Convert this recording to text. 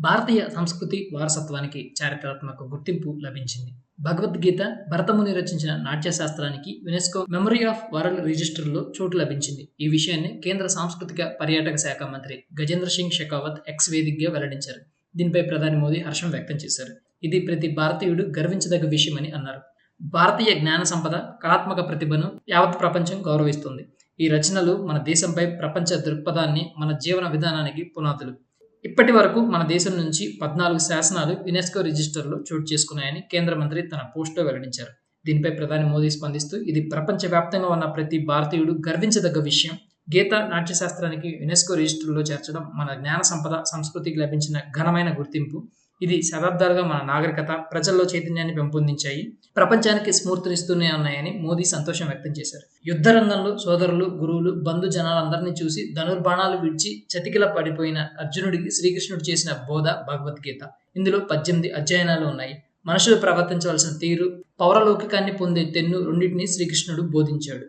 భారతీయ సంస్కృతి వారసత్వానికి చారిత్రాత్మక గుర్తింపు లభించింది. భగవద్గీత భరతముని రచించిన నాట్యశాస్త్రానికి యునెస్కో మెమరీ ఆఫ్ వరల్డ్ రిజిస్టర్లో చోటు లభించింది. ఈ విషయాన్ని కేంద్ర సాంస్కృతిక పర్యాటక శాఖ మంత్రి గజేంద్ర సింగ్ షెకావత్ ఎక్స్ వేదికగా వెల్లడించారు. దీనిపై ప్రధాని మోదీ హర్షం వ్యక్తం చేశారు. ఇది ప్రతి భారతీయుడు గర్వించదగ్గ విషయమని అన్నారు. భారతీయ జ్ఞాన సంపద కళాత్మక ప్రతిభను యావత్ ప్రపంచం గౌరవిస్తుంది. ఈ రచనలు మన దేశంపై ప్రపంచ దృక్పథాన్ని మన జీవన విధానానికి పునాదులు. ఇప్పటి వరకు మన దేశం నుంచి పద్నాలుగు శాసనాలు యునెస్కో రిజిస్టర్లో చోటు చేసుకున్నాయని కేంద్ర మంత్రి తన పోస్టులో వెల్లడించారు. దీనిపై ప్రధాని మోదీ స్పందిస్తూ ఇది ప్రపంచవ్యాప్తంగా ఉన్న ప్రతి భారతీయుడు గర్వించదగ్గ విషయం. గీత నాట్యశాస్త్రానికి యునెస్కో రిజిస్టర్లో చేర్చడం మన జ్ఞాన సంపద సంస్కృతికి లభించిన ఘనమైన గుర్తింపు. ఇది శతాబ్దాలుగా మన నాగరికత ప్రజల్లో చైతన్యాన్ని పెంపొందించాయి ప్రపంచానికి స్ఫూర్తినిస్తూనే ఉన్నాయని మోదీ సంతోషం వ్యక్తం చేశారు. యుద్ధ రంగంలో సోదరులు గురువులు బంధు జనాలందరినీ చూసి ధనుర్బాణాలు విడిచి చతికిల పడిపోయిన అర్జునుడికి శ్రీకృష్ణుడు చేసిన బోధ భగవద్గీత. ఇందులో పద్దెనిమిది అధ్యయనాలు ఉన్నాయి. మనుషులు ప్రవర్తించవలసిన తీరు పౌరలౌకికాన్ని పొందే తెన్ను రెండింటినీ శ్రీకృష్ణుడు బోధించాడు.